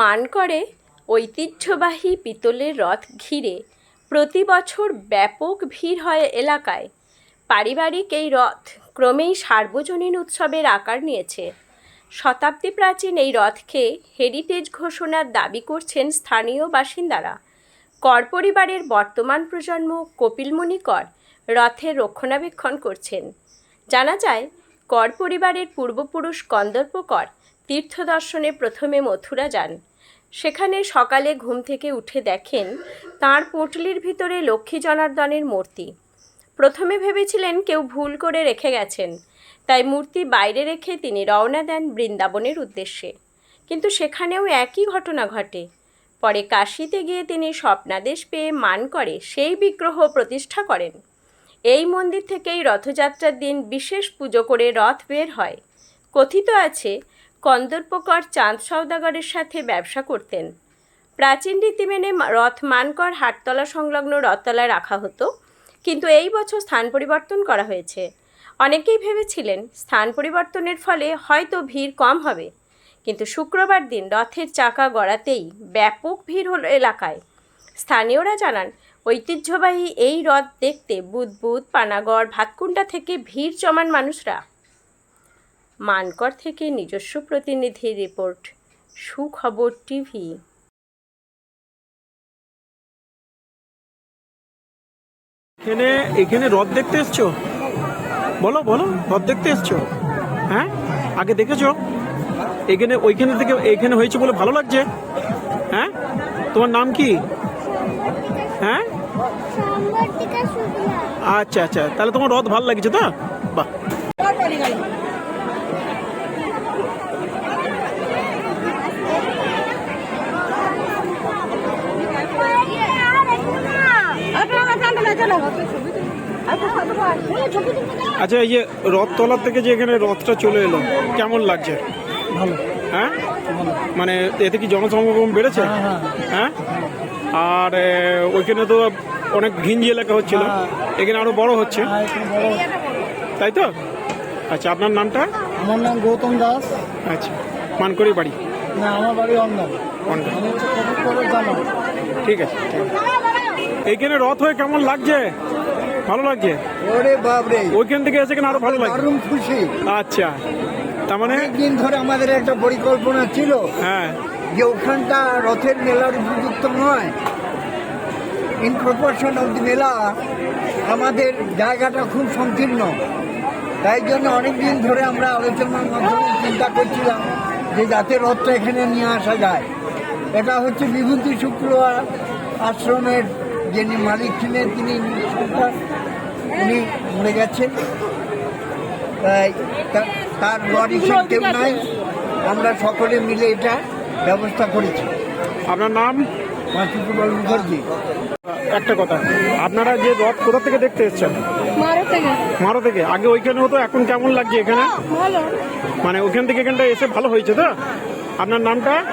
মান করে ঐতিহ্যবাহী পিতলের রথ ঘিরে প্রতি বছর ব্যাপক ভিড় হয় এলাকায়। পারিবারিক এই রথ ক্রমেই সার্বজনীন উৎসবের আকার নিয়েছে। শতাব্দী প্রাচীন এই রথকে হেরিটেজ ঘোষণার দাবি করছেন স্থানীয় বাসিন্দারা। কর পরিবারের বর্তমান প্রজন্ম কপিলমুনি কর রথের রক্ষণাবেক্ষণ করছেন। জানা যায়, কর পরিবারের পূর্বপুরুষ কন্দর্প কর তীর্থ দর্শনে প্রথমে মথুরা যান। সেখানে সকালে ঘুম থেকে উঠে দেখেন তাঁর পুঁটলির ভিতরে লক্ষ্মী জনার্দনের মূর্তি। প্রথমে ভেবেছিলেন কেউ ভুল করে রেখে গেছেন, তাই মূর্তি বাইরে রেখে তিনি রওনা দেন বৃন্দাবনের উদ্দেশ্যে। কিন্তু সেখানেও একই ঘটনা ঘটে। পরে কাশিতে গিয়ে তিনি স্বপ্নাদেশ পেয়ে মান করে সেই বিগ্রহ প্রতিষ্ঠা করেন। এই মন্দির থেকেই রথযাত্রার দিন বিশেষ পুজো করে রথ বের হয়। কথিত আছে কন্দর্পকর চাঁদ সওদাগরের সাথে ব্যবসা করতেন। প্রাচীন রীতি মেনে রথ মানকর হাটতলা সংলগ্ন রথতলায় রাখা হতো, কিন্তু এই বছর স্থান পরিবর্তন করা হয়েছে। অনেকেই ভেবেছিলেন স্থান পরিবর্তনের ফলে হয়তো ভিড় কম হবে, কিন্তু শুক্রবার দিন রথের চাকা গড়াতেই ব্যাপক ভিড় হলো এলাকায়। স্থানীয়রা জানান, ঐতিহ্যবাহী এই রথ দেখতে বুদবুদ, পানাগড়, ভাতকুণ্ডা থেকে ভিড় জমান মানুষরা। মানকর থেকে নিজস্ব প্রতিনিধির রিপোর্ট সুখবর টিভি। এখানে এখানে রথ দেখতে এসছো? বলো বলো রথ দেখতে এসছো? হ্যাঁ? আগে দেখেছ? এখানে ওইখানে থেকে এখানে হয়েছে বলে ভালো লাগছে? হ্যাঁ? তোমার নাম কি? হ্যাঁ? আচ্ছা আচ্ছা তাহলে তোমার রথ ভালো লাগছে তো? বাহ। আচ্ছা এই যে রথতলার থেকে যে এখানে রথটা চলে এলো কেমন লাগছে? ভালো। হ্যাঁ? মানে এতে কি জনসমাগম বেড়েছে? হ্যাঁ আর ওইখানে তো অনেক ঘিঞ্জি এলাকা হচ্ছিল। এখানে আরও বড় হচ্ছে। হ্যাঁ তাই তো? আচ্ছা আপনার নামটা? আমার নাম গৌতম দাস। আচ্ছা মানকরি বাড়ি? না আমার বাড়ি আছে ঠিক আছে। এইখানে রথ হয়ে কেমন লাগছে? ভালো লাগছে? ওরে বাপরে। ওইখান থেকে এসে এখানে আরও ভালো লাগছে? দারুণ খুশি। আচ্ছা। তার মানে? অনেকদিন ধরে আমাদের একটা পরিকল্পনা ছিল হ্যাঁ। যে ওখানটা রথের মেলার উপযুক্ত নয়। ইন প্রপোর্শন অফ দি মেলা আমাদের জায়গাটা খুব সংকীর্ণ। তাই জন্য অনেক দিন ধরে আমরা আলোচনার মাধ্যমে চিন্তা করছিলাম যে যাতে রথটা এখানে নিয়ে আসা যায়। এটা হচ্ছে বিভূতি শুক্র আশ্রমের যিনি মালিক ছিলেন তিনি উনি মরে গেছেন। তাই তা- তার ওয়ারিসের কেউ নাই। আমরা সকলে মিলে এটা ব্যবস্থা করেছি। আপনার নাম? মাসুকুবল মুখার্জি। একটা কথা আপনারা যে রথ কোথা থেকে দেখতে এসছেন? মারো থেকে। আগে ওইখানে হতো এখন কেমন লাগছে এখানে? মানে ওইখান থেকে এখানটা এসে ভালো হয়েছে তো? আপনার নামটা?